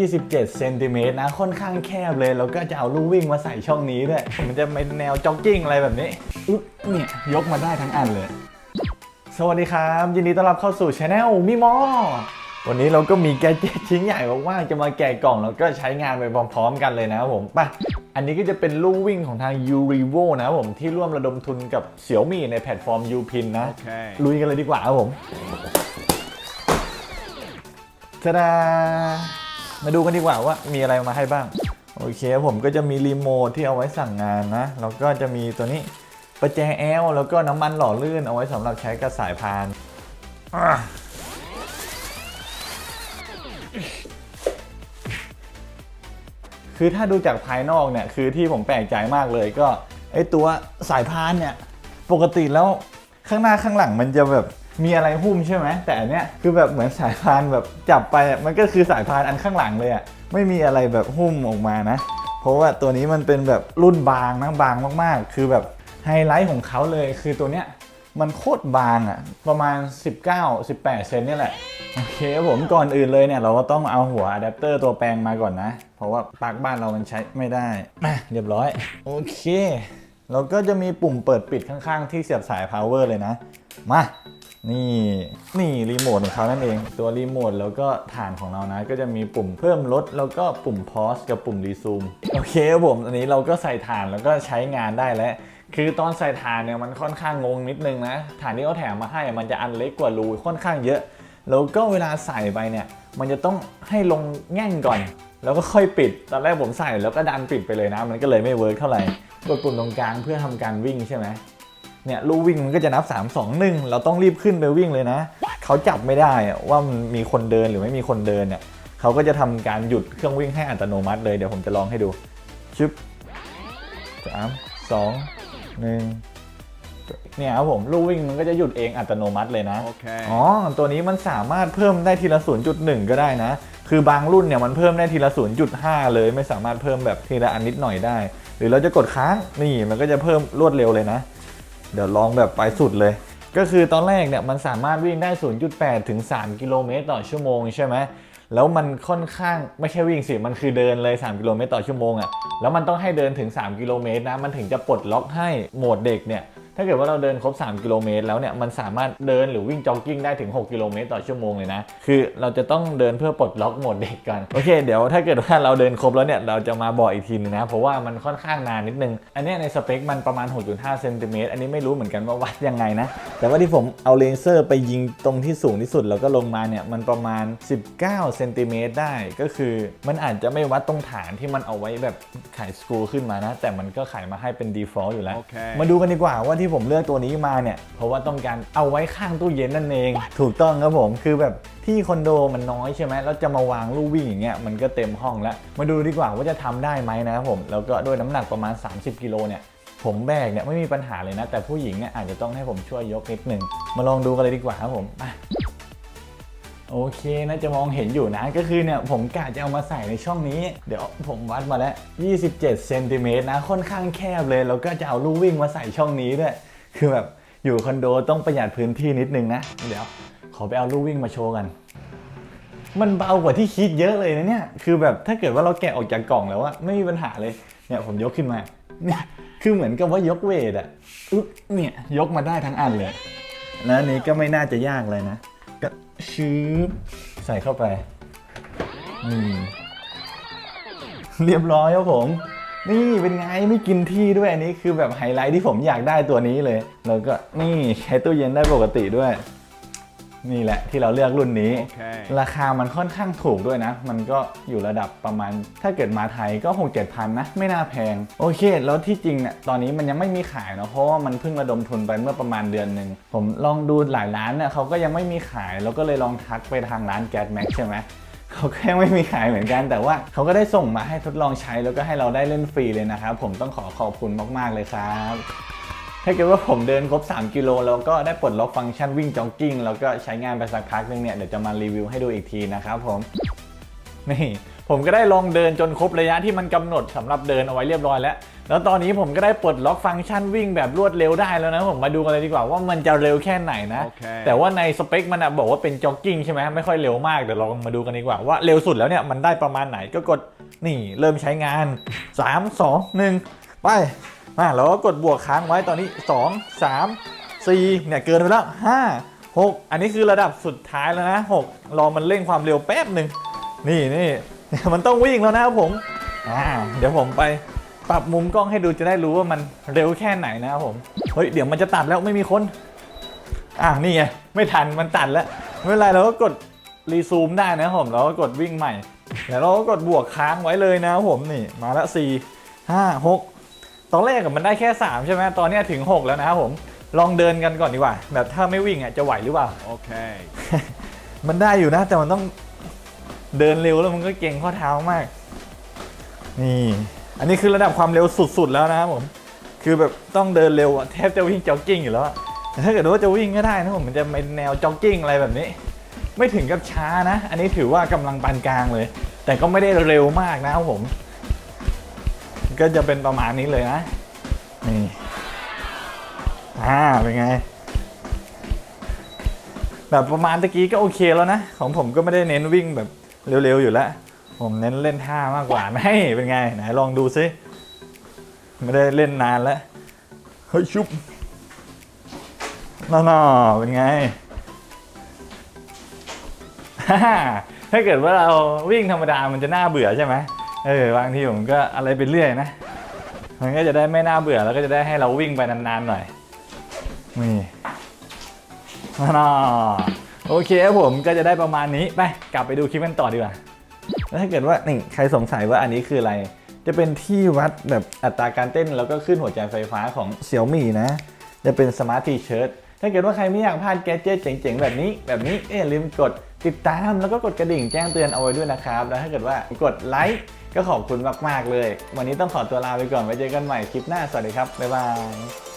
27เซนติเมตรนะค่อนข้างแคบเลย แล้วก็จะเอาลู่วิ่งมาใส่ช่องนี้ด้วย มันจะเป็นแนวจ็อกกิ้งอะไรแบบนี้อุ๊บเนี่ยยกมาได้ทั้งอันเลย สวัสดีครับ ยินดีต้อนรับเข้าสู่ช anel มิมอวันนี้เราก็มีแกดเจิตชิ้นใหญ่ว่างๆจะมาแกะกล่องแล้วก็ใช้งานไปพร้อมๆกันเลยนะครับผมไป่ะอันนี้ก็จะเป็นลู่วิ่งของทาง u r e v o นะครับผมที่ร่วมระดมทุนกับเสี่ยวมี่ในแพลตฟอร์ม Upin นะ Okay. ลุยกันเลยดีกว่าครับผมทาดา มาดูกันดีกว่าว่ามีอะไรมาให้บ้าง โอเค ผมก็จะมีรีโมทที่เอาไว้สั่งงานนะ แล้วก็จะมีตัวนี้ประแจแอลแล้วก็น้ำมันหล่อลื่นเอาไว้สำหรับใช้กับสายพานคือถ้าดูจากภายนอกเนี่ย คือที่ผมแปลกใจมากเลยก็ไอตัวสายพานเนี่ย ปกติแล้วข้างหน้าข้างหลังมันจะแบบ มีอะไรหุ้มใช่ไหมแต่อันเนี้ยคือแบบเหมือนสายพานแบบจับไปอะมันก็คือสายพานอันข้างหลังเลยอะไม่มีอะไรแบบหุ้มออกมานะ เพราะว่าตัวนี้มันเป็นแบบรุ่นบางนะบางมากๆ คือแบบไฮไลท์ของเขาเลยคือตัวเนี้ยมันโคตรบางอะประมาณ 19-18 เซนนี่แหละโอเคผมก่อนอื่นเลยเนี่ยเราก็ต้องเอาหัวอะแดปเตอร์ตัวแปลงมาก่อนนะ เพราะว่าปลั๊กบ้านเรามันใช้ไม่ได้มาเรียบร้อย โอเคแล้วก็จะมีปุ่มเปิดปิดข้างๆ ที่เสียบสาย power เลยนะ มา นี่นี่รีโมทของเขานั่นเอง ตัวรีโมทแล้วก็ฐานของเรานะ ก็จะมีปุ่มเพิ่มลด แล้วก็ปุ่ม pause กับปุ่ม resume โอเคครับผมอันนี้เราก็ใส่ฐานแล้วก็ใช้งานได้แล้วคือตอนใส่ฐานเนี่ยมันค่อนข้างงงนิดนึงนะฐานที่เขาแถมมาให้มันจะอันเล็กกว่ารูค่อนข้างเยอะ แล้วก็เวลาใส่ไปเนี่ย มันจะต้องให้ลงแง่งก่อน แล้วก็ค่อยปิดตอนแรกผมใส่แล้วก็ดันปิดไปเลยนะ มันก็เลยไม่เวิร์กเท่าไหร่กดปุ่มตรงกลางเพื่อทำการวิ่งใช่ไหม เนี่ยลู่วิ่งมันก็จะนับ 3 2 1 เราต้องรีบขึ้นไปวิ่งเลยนะ เขาจับไม่ได้อะว่ามันมีคนเดินหรือไม่มีคนเดินเนี่ยเขาก็จะทำการหยุดเครื่องวิ่งให้อัตโนมัติเลยเดี๋ยวผมจะลองให้ดูชึบสามสองหนึ่งเนี่ยครับผมลู่วิ่งมันก็จะหยุดเองอัตโนมัติเลยนะ Okay. อ๋อ ตัวนี้มันสามารถเพิ่มได้ทีละ 0.1 ก็ได้นะ คือบางรุ่นเนี่ยมันเพิ่มได้ทีละ 0.5 เลยไม่สามารถเพิ่มแบบทีละอันนิดหน่อยได้ หรือเราจะกดค้างนี่มันก็จะเพิ่มรวดเร็วเลยนะ เดี๋ยวลองแบบไปสุดเลย ก็คือตอนแรกเนี่ยมันสามารถวิ่งได้ 0.8 ถึง 3 กิโลเมตรต่อชั่วโมงใช่ไหมแล้วมันค่อนข้างไม่ใช่วิ่งสิ มันคือเดินเลย 3 กิโลเมตรต่อชั่วโมงอะ่ะ แล้วมันต้องให้เดินถึง 3 กิโลเมตรนะ มันถึงจะปลดล็อกให้โหมดเด็กเนี่ย ถ้าเกิดว่าเราเดินครบ 3 กิโลเมตรแล้วเนี่ยมันสามารถเดินหรือวิ่งจ็อกกิ้งได้ถึง 6 กิโลเมตรต่อชั่วโมงเลยนะ คือเราจะต้องเดินเพื่อปลดล็อกโหมดเด็กกันโอเค เดี๋ยวถ้าเกิดว่าเราเดินครบแล้วเนี่ยเราจะมาบอกอีกทีนึงนะ เพราะว่ามันค่อนข้างนานนิดนึง อันเนี้ยในสเปคมันประมาณ 6.5เซนติเมตรอันนี้ไม่รู้เหมือนกันว่าวัดยังไงนะ แต่ว่าที่ผมเอาเลเซอร์ไปยิงตรงที่สูงที่สุดแล้วก็ลงมาเนี่ยมันประมาณ 19เซนติเมตรได้ก็คือมันอาจจะไม่วัดตรงฐานที่มันเอาไว้แบบขายสกรูขึ้นมานะ แต่มันก็ขายมาให้เป็น default อยู่แล้วโอเคมาดูกันดีกว่าว่าที่ผมเลือกตัวนี้มาเนี่ย เพราะว่าต้องการเอาไว้ข้างตู้เย็นนั่นเอง ถูกต้องครับผมคือแบบที่คอนโดมันน้อยใช่ไหมแล้วจะมาวางลู่วิ่งอย่างเงี้ยมันก็เต็มห้องแล้ว มาดูดีกว่าว่าจะทำได้ไหมนะครับผม แล้วก็ด้วยน้ำหนักประมาณ 30กิโลเนี่ยผมแบกเนี่ยไม่มีปัญหาเลยนะ แต่ผู้หญิงเนี่ยอาจจะต้องให้ผมช่วยยกนิดหนึ่งมาลองดูกันเลยดีกว่าครับผมไป โอเคนะจะมองเห็นอยู่นะก็คือเนี่ยผมกะจะเอามาใส่ในช่องนี้ เดี๋ยวผมวัดมาแล้ว 27เซนติเมตรนะค่อนข้างแคบเลย แล้วก็จะเอาลู่วิ่งมาใส่ช่องนี้ด้วยคือแบบอยู่คอนโดต้องประหยัดพื้นที่นิดนึงนะ เดี๋ยว ขอไปเอาลูวิ่งมาโชว์กัน มันเบากว่าที่คิดเยอะเลยนะเนี่ย คือแบบถ้าเกิดว่าเราแกะออกจากกล่องแล้วอะไม่มีปัญหาเลย เนี่ยผมยกขึ้นมา เนี่ยคือเหมือนกับว่ายกเวทอะอุ๊บเนี่ยยกมาได้ทั้งอันเลย แล้วนี้ก็ไม่น่าจะยากเลยนะ ชื้อใส่เข้าไปอืมเรียบร้อยครับผม นี่เป็นไงไม่กินที่ด้วยอันนี้คือแบบไฮไลท์ที่ผมอยากได้ตัวนี้เลย แล้วก็นี่ใช้ตู้เย็นได้ปกติด้วย นี่แหละที่เราเลือกรุ่นนี้โอเคราคามันค่อนข้างถูกด้วยนะ มันก็อยู่ระดับประมาณ ถ้าเกิดมาไทยก็6 7พันนะ ไม่น่าแพง โอเค แล้วที่จริงเนี่ยตอนนี้มันยังไม่มีขายเนาะเพราะว่ามันเพิ่งระดมทุนไปเมื่อประมาณเดือนหนึ่งผมลองดูหลายร้านเนี่ยเขาก็ยังไม่มีขายแล้วก็เลยลองทักไปทางร้านแก๊สแม็กใช่ไหมเขาก็ยังไม่มีขายเหมือนกันแต่ว่าเขาก็ได้ส่งมาให้ทดลองใช้แล้วก็ให้เราได้เล่นฟรีเลยนะครับผมต้องขอขอบคุณมากๆเลยครับ ถ้าเกิดว่าผมเดินครบ 3 กิโลแล้วก็ได้ปลดล็อกฟังก์ชันวิ่งจ็อกกิ้งแล้วก็ใช้งานไปสักพักนึงเนี่ยเดี๋ยวจะมารีวิวให้ดูอีกทีนะครับผมนี่ผมก็ได้ลองเดินจนครบระยะที่มันกำหนดสำหรับเดินเอาไว้เรียบร้อยแล้ว แล้วตอนนี้ผมก็ได้ปลดล็อกฟังก์ชันวิ่งแบบรวดเร็วได้แล้วนะผมมาดูกันเลยดีกว่าว่ามันจะเร็วแค่ไหนนะโอเคแต่ว่าในสเปคมันอะบอกว่าเป็นจ็อกกิ้งใช่ไหมไม่ค่อยเร็วมากเดี๋ยวเรามาดูกันดีกว่าว่าเร็วสุดแล้วเนี่ยมันได้ประมาณไหนก็กดนี่เริ่มใช้งาน 3 2 1 ไป มาเราก็กดบวกค้างไว้ตอนนี้ 2 3 4เนี่ยเกินไปแล้ว 5 6 อันนี้คือระดับสุดท้ายแล้วนะ 6 รอมันเร่งความเร็วแป๊บหนึ่งนี่นี่มันต้องวิ่งแล้วนะครับผมอ่าเดี๋ยวผมไปปรับมุมกล้องให้ดูจะได้รู้ว่ามันเร็วแค่ไหนนะครับผมเฮ้ยเดี๋ยวมันจะตัดแล้วไม่มีคนอะนี่ไงไม่ทันมันตัดแล้วไม่เป็นไรเราก็กดรีซูมได้นะครับผมเราก็กดวิ่งใหม่แล้วเราก็กดบวกค้างไว้เลยนะครับผมนี่มาละสี่ห้าหก ตอนแรกอะมันได้แค่ 3 ใช่ไหมตอนเนี้ยถึง 6 แล้วนะครับผม ลองเดินกันก่อนดีกว่า แบบถ้าไม่วิ่งอะจะไหวหรือเปล่า Okay. มันได้อยู่นะ แต่มันต้องเดินเร็วแล้วมันก็เก่งข้อเท้ามาก นี่ อันนี้คือระดับความเร็วสุดๆแล้วนะครับผม คือแบบต้องเดินเร็วอะแทบจะวิ่งจ็อกกิ้งอยู่แล้วอะแต่ถ้าเกิดว่าจะวิ่งก็ได้นะผมมันจะเป็นแนวจ็อกกิ้งอะไรแบบนี้ ไม่ถึงกับช้านะ อันนี้ถือว่ากำลังปานกลางเลย แต่ก็ไม่ได้เร็วมากนะครับผม ก็จะเป็นประมาณนี้เลยนะ นี่ อ่า เป็นไง แบบประมาณตะกี้ก็โอเคแล้วนะ ของผมก็ไม่ได้เน้นวิ่งแบบเร็วๆอยู่แล้ว ผมเน้นเล่นท่ามากกว่าให้เป็นไง ไหนลองดูซิ ไม่ได้เล่นนานแล้ว เฮ้ยชุบน่าๆเป็นไงฮ่าถ้าเกิดว่าเราวิ่งธรรมดามันจะน่าเบื่อใช่ไหม เออบางทีผมก็อะไรไปเรื่อยนะ มันก็จะได้ไม่น่าเบื่อแล้วก็จะได้ให้เราวิ่งไปนานๆหน่อยนี่น่าโอเคครับผมก็จะได้ประมาณนี้ไปกลับไปดูคลิปกันต่อดีกว่าแล้วถ้าเกิดว่านี่ใครสงสัยว่าอันนี้คืออะไร จะเป็นที่วัดแบบอัตราการเต้นแล้วก็ขึ้นหัวใจไฟฟ้าของ Xiaomi นะ จะเป็นสมาร์ททีเชิร์ตถ้าเกิดว่าใครไม่อยากพลาดแกจิตเจ๋งๆ แบบนี้แบบนี้ก็อย่าลืมกด ติดตามแล้วก็กดกระดิ่งแจ้งเตือนเอาไว้ด้วยนะครับ แล้วถ้าเกิดว่ากดไลค์ก็ขอบคุณมากๆเลย วันนี้ต้องขอตัวลาไปก่อนไว้เจอกันใหม่คลิปหน้าสวัสดีครับบ๊ายบาย